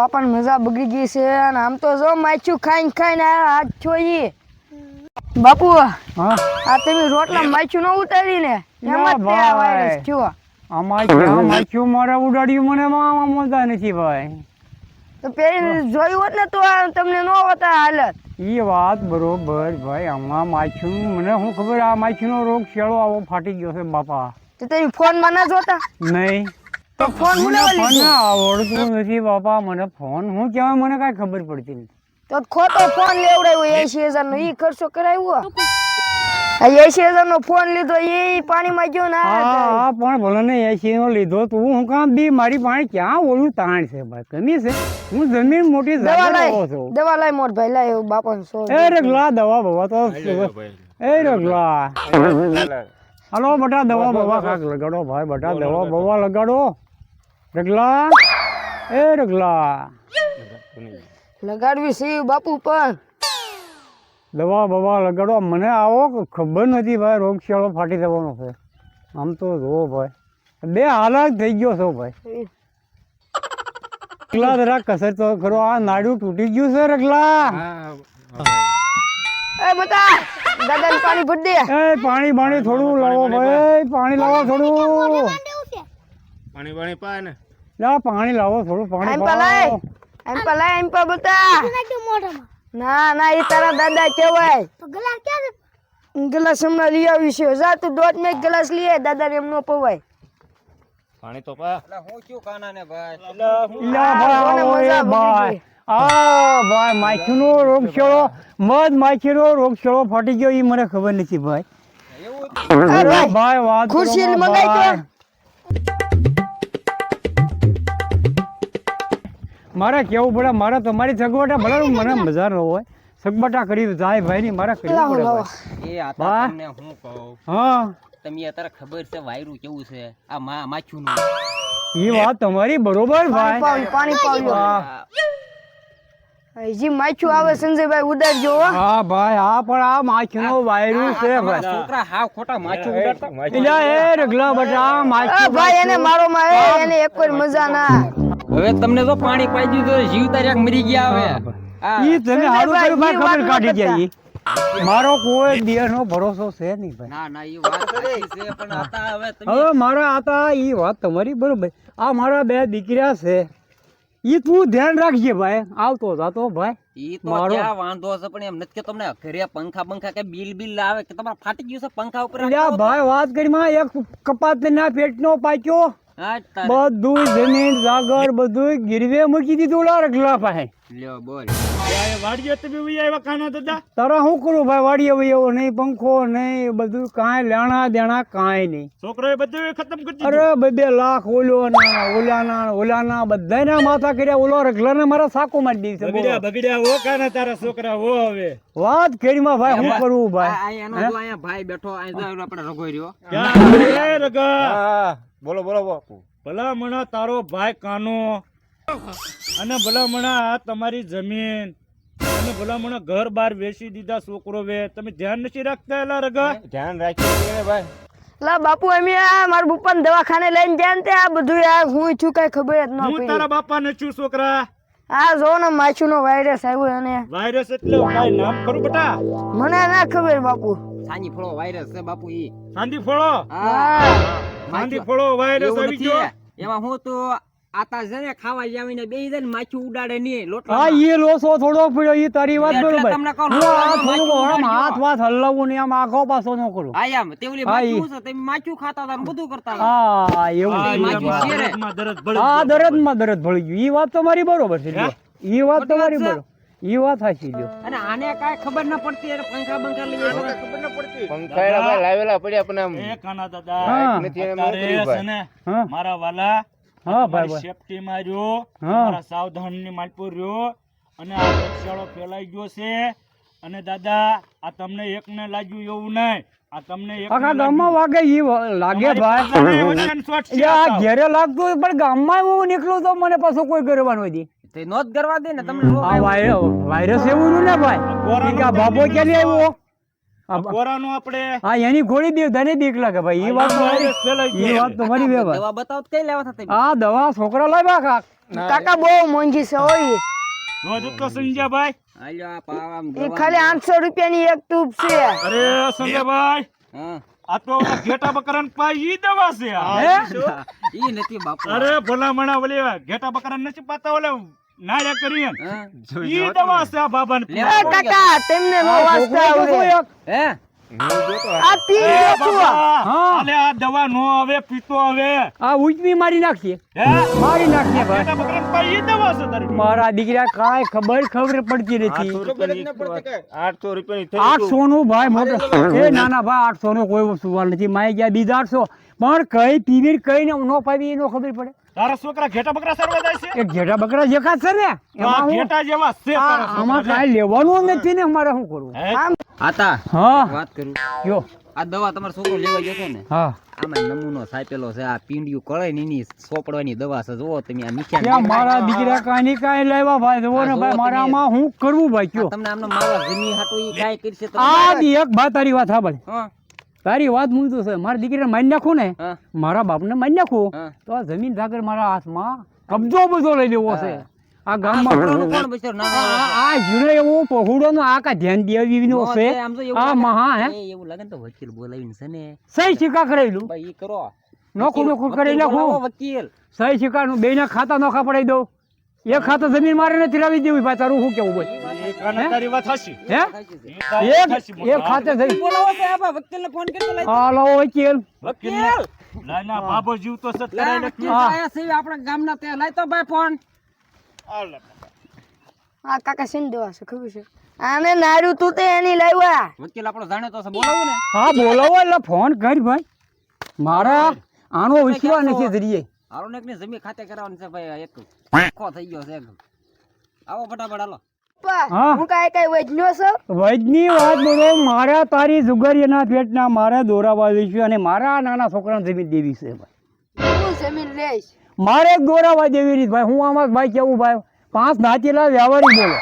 બાપાને મજા બગડી ગઈ છે અને આમ તો જો માછું ખાઈને ખાઈને આ હાથ છોઈ બાપુ હા? આ તમે રોટલા માછું ન ઉતારી ને જ તે આ વાયરસ થયો. આમાં ક્યાં મારે ઉડાડ્યું મને આમાં મજા નથી ભાઈ. તો પેલી જોયું હોત ને તો તમને ન હોતા હાલત. એ વાત બરોબર ભાઈ આમાં માખ્યું મને શું ખબર આ માખ્યુંનો રોગ શેળો આવો ફાટી ગયો છે બાપા. તો તમે ફોનમાં ના જોતા? નહીં. ફોન મને ફોન લીધો આવડતું નથી બાપા મને ફોન હું કહેવાય મને કાંઈ ખબર પડતી નથી. તો ખોટો ફોન લેવડાવ્યો એસી હજાર નો ઈ ખર્ચો કરાવ્યો? એસી હજાર નો ફોન લીધો એ પાણીમાં ગયો ને હા પણ ભલે ને એસી નો લીધો તું હું કામ બી મારી પાણી ક્યાં ઓલું તાણ છે ભાઈ? કમી છે? હું જમીન મોટી દવા લાય દવા લાય મોટ ભાઈ લાય સો એ રગલા દવા બવા તો એ રગલા. હાલો બટા દવા બવા કાક લગાડો ભાઈ બટા દવા બવા લગાડો. રગલા? એ રગલા. લગાડવી છે બાપુ પણ. દવા બવા લગાડો. મને આવો ખબર નથી ભાઈ રોગચાળો ફાટી જવાનો છે. આમ તો જોવો ભાઈ. બે હાલાક થઈ ગયો છો ભાઈ. રગલા જરા કસર તો ખરો આ નાડું તૂટી ગયું છે રગલા. એ બતા દાદા પાણી ભરી દે. એ પાણી પાણી થોડું લાવો ભાઈ. પાણી લાવો થોડું. પાણી પાણી પાય ને? લા પાણી લાવો થોડું પાણી એમ પલાય? એમ પલાય એમ પા બતા ના ના એ તારા દાદા કેવાય ગ્લાસ હમણાં લઈ આવી છે. જા તું દોઢ મેં ગ્લાસ લઈએ દાદા ને એમ નો પવાય. પાણી તો પા. લા ભાઈ? આવો એ મજા ભાઈ. આ ભાઈ માખીનો રોગચાળો મધ માખીનો રોગચાળો ફાટી ગયો એ મને ખબર નથી ભાઈ. ભાઈ વાત ખુરશી મંગાઈ તો. મારે કેવું પડે મારે તમારી સગવટા ભલે મને મજા ન હોય. સગવટા કરી જાય ભાઈ ની મારે કરવી પડે એ આ તમને હું કહું? હા. તમે અત્યારે ખબર છે વાયરું કેવું છે? આ મા માછું નું એ વાત તમારી બરોબર ભાઈ. પાણી પાણી પાણી. હજી માછું આવે સંજયભાઈ ઉડાડજો જો હા ભાઈ હા પણ આ માછીનો વાયરું છે ભાઈ. છોકરા હા ખોટા માછું ઉડાડતા? એ રગલા બટા માછું ભાઈ એને મારો માં એને એક કોઈ મજા ના હવે તમને તો પાણી પાઈ દીધું જીવ તારી મરી ગયા હવે. ઈ તમે હાડું કર્યું ભાઈ ખબર કાઢી ગયા ઈ. મારો કોઈ દિયરનો ભરોસો છે નહીં ભાઈ. ના ના એ વાત સાચી છે પણ આતા હવે તમે હવે મારા આતા ઈ વાત તમારી બરોબર. આ મારા બે દીકરા છે. ઈ તું ધ્યાન રાખજે ભાઈ. આવતો જાતો ભાઈ. ઈ તો મારો- ક્યાં વાંધો છે પણ એમ નથી કે તમને ઘરે પંખા પંખા કે બિલ બિલ લાવે કે તમારે ફાટી ગયું છે પંખા ઉપર ભાઈ વાત કરી માં એક કપાત ના પેટનો પાક્યો. બધું જમીન જાગર બધું ગીરવે મૂકી દીધું લાર પાસે. લ્યો બોલ. વાડીએ તમે ઉઈ આવ્યા કાના દાદા? તારા શું કરું ભાઈ વાડીએ ભાઈ એવો નહીં પંખો નહીં બધું કાંઈ લેણા દેણા કાંઈ નહીં. છોકરોએ બધું ખતમ કરી અરે બે લાખ ઓલો ના ઓલા ના ઓલા ના બધાના માથા કર્યા ઓલો રગલા ને મારા સાકો મારી દીધી છે બગડ્યા બગડ્યા ઓ કાના તારા છોકરા ઓ હવે. વાત કરીમાં ભાઈ શું કરવું ભાઈ? આ એનો અહીંયા ભાઈ બેઠો અહીંયા આપણે રગોઈ રહ્યો ક્યાં? રગા બોલો બોલો બાપુ ભલા મણા તારો ભાઈ કાનો. અને ભલામણા આ તમારી જમીન. અને ભલામણા ઘર બાર વેચી દીધા છોકરો વે તમે ધ્યાન નથી રાખતા એલા રગા ધ્યાન રાખીએ ભાઈ. લા બાપુ અમે આ માર બુપન દવાખાને લઈને ગયા તે આ બધું આ હું છું કઈ ખબર જ ન હું તારા બાપા ને છું છોકરા. આ જો ને માછું નો વાયરસ આવ્યો અને વાયરસ એટલે કાંઈ નામ કરું બેટા? મને ના ખબર બાપુ. સાંજી ફળો વાયરસ છે બાપુ ઈ. સાંજી ફળો હા. સાંજી ફળો વાયરસ આવી ગયો. એમાં હું તો આતા છે ને ખાવા જાવીને બે ને માછું ઉડાડે નહીં લોટલા હા ઈ લોસો થોડો પડ્યો ઈ તારી વાત બરોબર. તમને કહું, હું હાથ. વાત હલાવું ને આમ આખો પાછો ન કરું. હા એમ. તેવલી માછું છે? તમે માછું ખાતા હતા ને બધું કરતા હા એવું. હા દરદમાં દરદ ભળી ગયું એ વાત તમારી બરોબર છે. ઈ વાત તમારી બરોબર. ઈ વાત સાચી જો અને આને કાંઈ ખબર ના પડતી એટલે પંખા બંખા લઈ ખબર ના પડતી. પંખા લાવેલા પડ્યા પણ આમ. એ કાના દાદા નથી મારા વાલા હા ભાઈ ભાઈ. સેફટી માં રહ્યો હા. સાવધાનની માલપુર રહ્યો અને આ રોગચાળો ફેલાઈ ગયો છે. અને દાદા આ તમને એકને લાગ્યું એવું નહીં. આ તમને એકને આખા ગામમાં વાગે ઈ લાગે ભાઈ. પોતાને વચન શોટ છે એટલે આ આ તો. ઘેરે લાગતું પણ ગામમાં હું નીકળું તો મને પાછું કોઈ કરવાનું હતી તે નો કરવા દે ને તમને વાયરસ એવું નું ને ભાઈ. બાબો ક્યાં આવ્યો? કોરાનું આપણે હા એની ગોળી દે તને બીક લાગે ભાઈ એ વાત એ વાત તો બે દવા બતાવો કઈ લેવા થતા આ દવા છોકરા લાવ્યા કાક. કાકા બહુ મોંઘી છે હોય રોજ તો સંજયભાઈ. આલ્યો આ પાવ એ ખાલી આઠસો રૂપિયાની એક ટ્યુબ છે. અરે સંજયભાઈ. હા. આ તો ઘેટા બકરાન પાઈ ઈ દવા છે આ. હે? ઈ નથી બાપુ. અરે ભલા મણા ઓલી ઘેટા બકરાન નથી પાતા ઓલે નાળ્યા કરીએ ઈ દવા છે બાબાને કાકા તેમને નો વાસ્તા આવડે હે? આ પી એ ગયો છું બાબા, હા. અલે આ દવા નો હવે પીતો હવે આ ઉજમી મારી નાખીએ. મારી નાખીએ ભાઈ. ઘેટા બકરાન ઈ દવા છે તારી. મારા દીકરા કાંઈ ખબર ખબર પડતી નથી. આઠસો રૂપિયાની થઈ નું ભાઈ મોટો. એ નાના ભાઈ આઠસો નો કોઈ વસ્તુ નથી. માય ગયા બીજા આઠસો પણ કઈ પીવી કઈ ને નો પાવી નો ખબર પડે. તારા છોકરા ઘેટા બકરા સરવા જાય છે? એ ઘેટા બકરા જેકા છે ને? આ એમાં હું ઘેટા જેવા છે આમાં છોકરા. લેવાનું નથી ને મારે શું કરવું? આતા હા. વાત કરું. યો. આ દવા તમારો છોકરો લેવા ગયો છે ને હા. આમાં નમૂનો સાપેલો છે આ પીંડિયું કળે ને એની સોપડવાની દવા છે. જુઓ તમે આ મીઠા ક્યાં મારા દીકરા કાની કાઈ લેવા ભાઈ? જુઓ ને ભાઈ મારામાં હું કરવું ભાઈ? કયો? તમને આમનો મારા જમી હાટો ઈ કાઈ કરશે તો આ દી એક ભાઈ તારી વાત સાંભળ. હા. તારી વાત હું તો છે. મારા દીકરાને મારી નાખું ને મારા બાપને મારી નાખું. તો આ જમીન જાગર મારા હાથમાં કબજો બધો લઈ લેવો છે. આ ગામમાં કોણ કોણ બચારો ના આ ના એવો પહોડો નો આ કા ધ્યાન દેવી નો છે? છે, આમ તો એવું આ મહા હે? એવું લાગે તો વકીલ બોલાવીને છે ને. સહી સિક્કા કરેલું ભાઈ ઈ કરો. નોખું નોખું કરી વકીલ વકીલ. સહી સિક્કા નું બેના ખાતા નોખા પડાઈ દો એક ખાતા જમીન મારે નથી લાવી દેવી ભાઈ તારું શું કેવું ભાઈ તારી વાત. હે? તારી એક એક ખાતે જઈ બોલાવો તો આપા વકીલને ફોન કરતો લઈ હાલો વકીલ. વકીલ. ના ના બાબો વકીલ આયા છે આપણા ગામના ત્યાં. લાય તો ભાઈ ફોન. આ કાકા શેની દેવા છે ખબર છે? આને નાર્યું તું તે એની લાવ્યા. વકીલ આપણો જાણે તો છે બોલાવો ને. હા બોલાવો એટલે ફોન કર ભાઈ. મારા આનો વિશ્વાસ નથી જરીએ હારું ને જમી ખાતે કરાવવાની છે ભાઈ એક ખો થઈ ગયો છે એકદમ આવો ફટાફટ હાલો. હું. કાંઈ કાંઈ વૈજ્ઞો છું? વૈદની વાત બોલો મારા તારી જુગારીના પેટના મારે દોરાવા છે અને મારા નાના છોકરાને જમીન દેવી છે ભાઈ. હું જમીન લઈશ. મારે દોરાવા દેવી રીત ભાઈ હું આમાં ભાઈ કેવું ભાઈ પાંચ નાચેલા વ્યવહારી બોલો.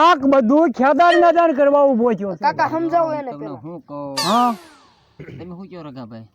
આ બધું ખેદાર મેદાન કરવા ઊભો છો. કાકા સમજાવો એને પેલા. હું કહું? હા. તમે શું કહો રઘાભાઈ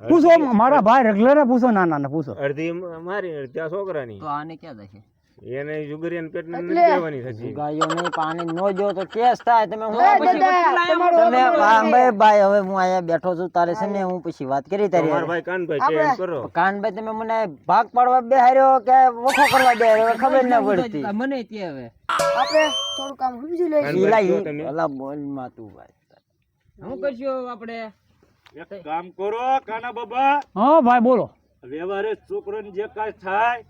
પૂછો મારા ભાઈ રેગ્યુલર પૂછો ના ના પૂછો. અડધી મારી અડધી છોકરાની. તો આને ક્યાં જશે એને જુગરિયાને પેટને નથી દેવાની થતી ગાયો ને પાણી નો જો તો કેસ થાય. તમે હું પછી તમે. ભાઈ ભાઈ હવે હું અહીંયા બેઠો છું તારે છે ને હું. પછી વાત કરી તારી મારા ભાઈ કાનભાઈ કે એમ કરો. કાનભાઈ તમે મને ભાગ પાડવા બેહાર્યો કે વખો કરવા બેહાર્યો? ખબર ના પડતી. મને તે હવે. આપણે થોડું કામ સમજી લઈએ. અલા બોલમાં તું ભાઈ. હું કરશું આપણે? એક કામ કરો કાના બાબા. હા ભાઈ બોલો. વ્યવહારે છોકરોને જે કાંઈ થાય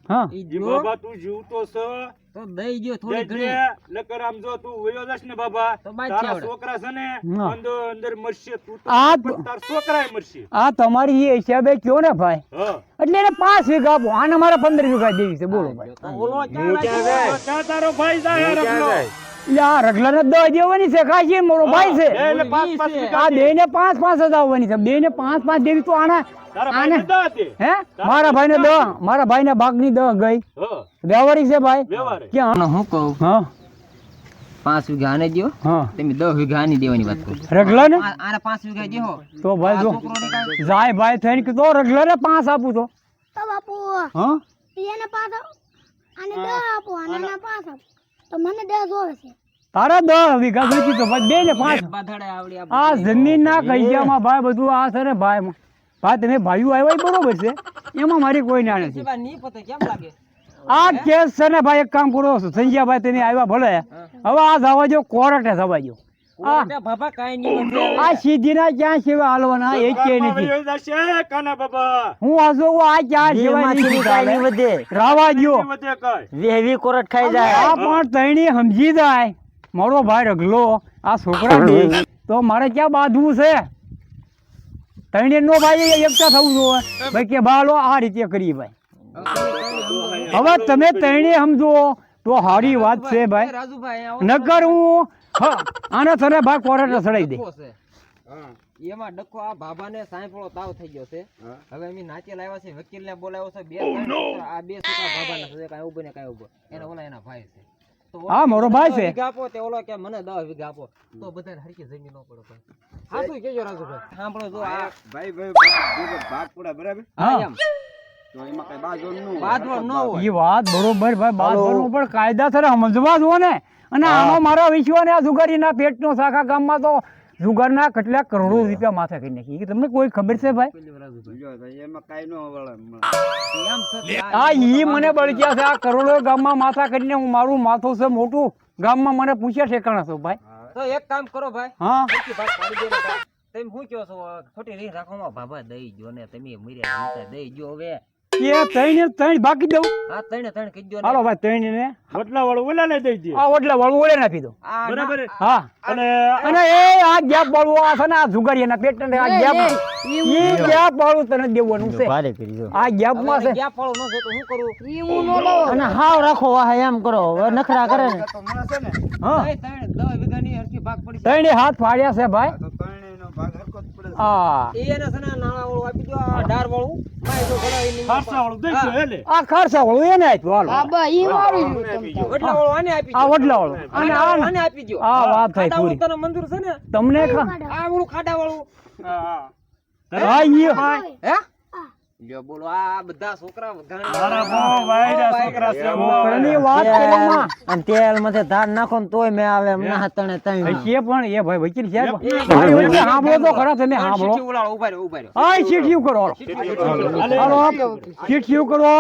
જો. બાબા તું જીવતો છે. તો દઈ ગયો થોડી ઘણી. નકર આમ જો તું વયો જશ ને બાબા તારા છોકરા છે ને અંદર અંદર મરશે તું આ તાર છોકરાય મરશે. આ તમારી એ હિસાબે કયો ને ભાઈ? એટલે એને પાંચ વીઘા આપો. આને મારા પંદર વીઘા દેવી છે. બોલો ભાઈ. બોલો તારો ભાઈ જાય? આ રગલાને દસ દેવાની છે કાશી મારો ભાઈ છે. પાંચ પાંચ આ બે ને પાંચ પાંચ જ આવવાની છે. બે ને પાંચ પાંચ દેવી તો આના હે? મારા ભાઈ ને મારા ભાઈ ને બાગની દસ ગઈ. હા, વ્યવહારિક છે ભાઈ. ક્યાં? હું કહું? હા. પાંચ વીઘા આને દ્યો. તમે દસ વીઘા આની દેવાની વાત કરો. રગલા ને આને પાંચ વીઘા દેહો તો ભાઈ જો. જાય ભાઈ થઈને કીધો રગલા ને પાંચ આપું તો. તો બાપુ હા? એને પાંચ આપો આને દસ આપો આને પાંચ આપો. તો મને દસ જોવે છે. તારા દસ વીઘા જોઈતી તો ભાઈ બે ને પાંચ. આ જમીન ના કૈયામાં ભાઈ બધું આ છે ને ભાઈ ભાઈ તમે ભાઈઓ આવ્યા બરોબર છે. એમાં મારી કોઈ ના નથી. આ કેસ છે ને ભાઈ એક કામ કરો સંજ્યાભાઈ તમે આવ્યા ભલે. હવે આ જવા જો કોર્ટે જવા જો બાબા કાંઈ નહીં આ સીધી ક્યાં સેવા હાલવાના? એ કે નથી. કાના બાબા? હું આ આ ક્યાં સેવા દેહમાંથી નથી કાંઈ નહીં ચાલે. વધે રાવા દ્યો. નહીં વધે કાંઈ. વેહવી કોરટ ખાઈ જાય. આ પણ તૈણી સમજી જાય. મારો ભાઈ રગલો આ છોકરા બે. તો મારે ક્યાં બાંધવું છે? તણી નો ભાઈ એકતા થવું જોઈએ. ભાઈ કે બાલો આ રીતે કરી ભાઈ. હવે તમે તણી સમજો. તો સારી વાત છે ભાઈ. નકર હું હ, આને તને ભાઈ કોર્ટે સડાઈ દે એમાં ડખો આ બાબાને સાંભળો તાવ થઈ ગયો છે હવે અમે નાચે લાવ્યા છે વકીલને બોલાવ્યો છે બે આ બે છોકરા બાબાના છે કાંઈ ઊભો ને કાંઈ ઊભો એના ઓલા એના ભાઈ છે હા, મારો ભાઈ છે. વીઘા આપો તે ઓલો કે મને દસ વીઘા આપો તો બધાને હરકી જમીન ન પડે ભાઈ તું કેજો રાજુભાઈ સાંભળો જો આ ભાઈ ભાઈ ભાઈ ભાગ પડા બરાબર હા એ વાત બરોબર ભાઈ બાદ બરોબર પણ કાયદાસર સમજવા જો ને. અને આનો મારો વિશ્વ આ જુગારીના પેટનો શાખા ગામમાં તો જુગારના કેટલા કરોડો રૂપિયા માથે કરી નાખી. તમને કોઈ ખબર છે ભાઈ? એમાં કઈ નો વળે એમ છે આ આ ઈ મને બળગ્યા છે. આ કરોડો ગામમાં માથા કરીને હું મારું માથું છે મોટું ગામમાં મને પૂછ્યા ઠેકાણા છો ભાઈ? તો એક કામ કરો ભાઈ. હા. તમે શું કહો છો? ખોટી રીત રાખવામાં ભાભા દઈ જો ને તમે મર્યા દઈ જો હવે. એ બાકી દઉં. આ ત્રણે ત્રણ કહી દો હાલો ભાઈ ત્રણ ને વટલા વાળું ઓલા ને દઈ દે આ ઓટલા વાળું ઓળે નાખી દો બરાબર હા. અને અને એ આ ગેપ વાળું આ છે ને આ જુગારીના પેટ ને આ ગેપ વાળું તને દેવાનું છે. ભારે કરી દો. આ ગેપમાં છે. ગયા ફળો ન જોતો શું કરું? ઈ હું નો લઉં અને હાવ રાખો વાહ એમ કરો. હવે નખરા કરે ને. હા. હરખી ભાગ પડી. ત્રણે હાથ ફાડ્યા છે ભાઈ. હા. એને છે ને નાણાં વાળું આપી દો આ ડાર વાળું માય જો ઘણા વાળું દઈ દો એટલે આ ખર્ચા વાળું એને આપ્યું હા બા ઈ મારું છું તમ વડલા વાળું આને આપી આ વડલા વાળું અને આને આપી દો. આ વાત થઈ પૂરી. તને મંજૂર છે ને? તમને આ વાળું ખાડા વાળું હા. ઈ હે? લ્યો બોલો આ બધા છોકરા ગાંડા. મારા બહુ વાયડા છોકરા છે બહુ છોકરાની વાત કરવામાં આમ તેલમાંથી ધાન નાખો ને તોય મેં આવે એમ ના તણે તઈ પણ એ ભાઈ વકીલ મારી તો ખરા તમે સાંભળો ઊભા રહ્યો, ઊભા રહ્યો. હા ચીઠિયું કરો હાલો. હાલો કરો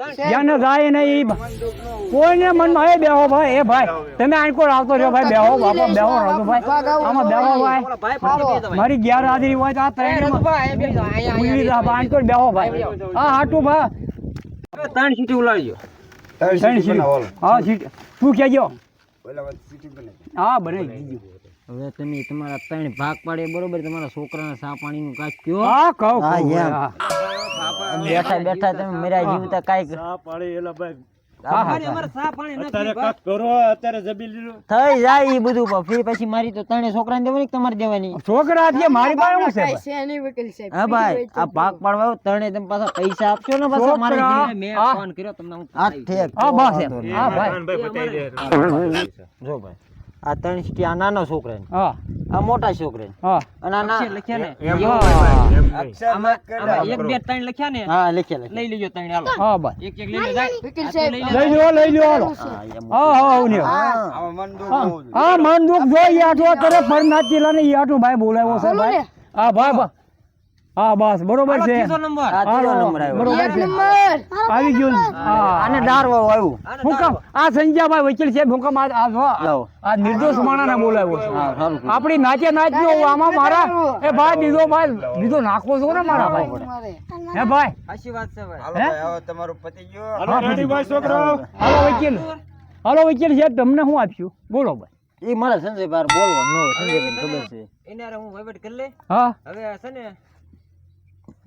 આપ. જ્યાં ને એ કોઈને મનમાં એ બેહો ભાઈ એ ભાઈ તમે આંકો આવતો રહ્યો ભાઈ બેહો બાપા બેહો રાજુ ભાઈ. આમાં બેહો ભાઈ. મારી ગેરહાજરી હોય તો આ ત્રણ. આંકો બેહો ભાઈ. હા હાટું ભાઈ ત્રણ સીટી ઉલાડજો ત્રણ સીટી હા સીટી. તું કહેજો. હા બનાવી દીધું હવે તમે તમારા ત્રણ ભાગ પાડે બરોબર? તમારા છોકરાના સા પાણીનું કાચ કયો હા કહો. બેઠા બેઠા તમે મેરા જીવતા કાંઈક સા પાડી એલા ભાઈ. છોકરાને આ ત્રણે સીટી આ નાનો છોકરા હા. આ મોટા છોકરા હા. અને આ ના- લખ્યા ને. આમાં એક બે ત્રણ લખ્યા ને? હા લખ્યા લખ્યા. લઈ લેજો ત્રણ હાલો. હા બસ. એક એક લઈ લો જાય. વકીલ સાહેબ લઈ લઈ લ્યો લઈ લ્યો હાલો. હા. હા હા મન દુખ હા મન દુખ જો ઈ આટો કરે પરનાચી લાને ઈ આટો ભાઈ બોલાવ્યો છે ભાઈ. હા ભાઈ. હા બસ. બરોબર છે. નંબર. આ ત્રીજો હાલો, નંબર આવ્યો. બરોબર છે. આવી ગયું? હા. આને ડાર વાળું આવ્યું હું કામ? આ સંજયભાઈ વકીલ સાહેબ હું કામ આ આ જો આ નિર્દોષ માણસને બોલાવ્યો આપણી નાચે નાચ નો આમાં મારા એ ભાઈ બીજો ભાઈ બીજો નાખો છો ને મારા ભાઈ. હે ભાઈ? સાચી વાત છે ભાઈ. હે? હાલો રેડી ભાઈ છોકરો હાલો વકીલ. હાલો વકીલ સાહેબ તમને હું આપ્યું? બોલો ભાઈ. એ મારા સંજય બાર બોલવાનું ન હોય. સંજય ખબર છે. એને હું વહીવટ કરી લે હા. હવે છે ને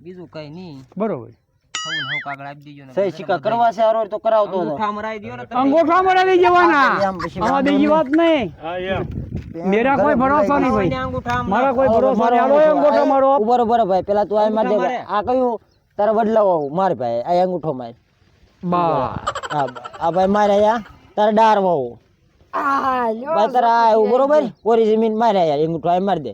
બીજું કઈ નહીં. બરોબર. હવું ને હવું કાગળ આપી દેજો ને સહી સિક્કા કરવા છે હારો તો કરાવતો હતો અંગૂઠા મરાઈ દ્યો ને તમે. અંગોઠા મરાવી જવાના આમાં બીજી વાત નહીં મેરા કોઈ ભરોસો નહીં ભાઈ. એને અંગૂઠા આમ મારા કોઈ ભરોસો નહીં. હાલો એ મારો. ઊભો રહો, ભાઈ. પેલા તું આ. આ કયું? તારા બદલાવો માર ભાઈ આ અંગૂઠો માર. બા. આ આ ભાઈ મારે આયા. તારે ડાર વાવો આ તારા બરોબર? કોરી જમીન મારે યાર અંગૂઠો આ માર દે.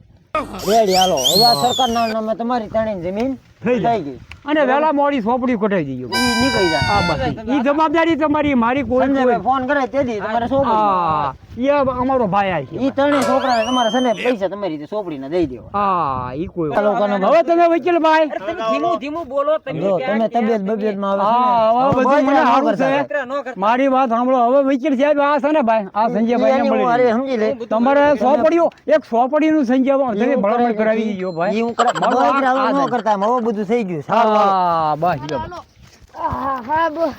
રેડી હાલો. હવે સરકાર ના નામે તમારી ત્રણેય જમીન થઈ ગઈ અને વેલા મોડી સોપડી કટાઈ દીજો ઈ નીકળી જાય. હા બસ. ઈ જવાબદારી તમારી મારી કોઈ ફોન કરે તેથી તમારે સોપડી. હા. ઈ અમારો ભાઈ આ છે. ઈ ત્રણેય છોકરાને તમારા સને પૈસા તમારી રીતે સોંપડીને દઈ દેવા. હા ઈ કોઈ હવે તમે વકીલ ભાઈ. ધીમું ધીમું બોલો તમે તમે તબિયત બબિયતમાં આવે હવે છે બધું મને સારું છે. ન મારી વાત સાંભળો. હવે વકીલ સાહેબ આ છે ને ભાઈ? આ સંજયભાઈ ને મળી સમજી લે. તમારે સોપડીઓ એક સોપડીનું સંજય તમે ભલામણ કરાવી દીજો ભાઈ. ઈ હું મારું ન કરતા હવે બધું થઈ ગયું. સારું. હા બસ. હા હા બસ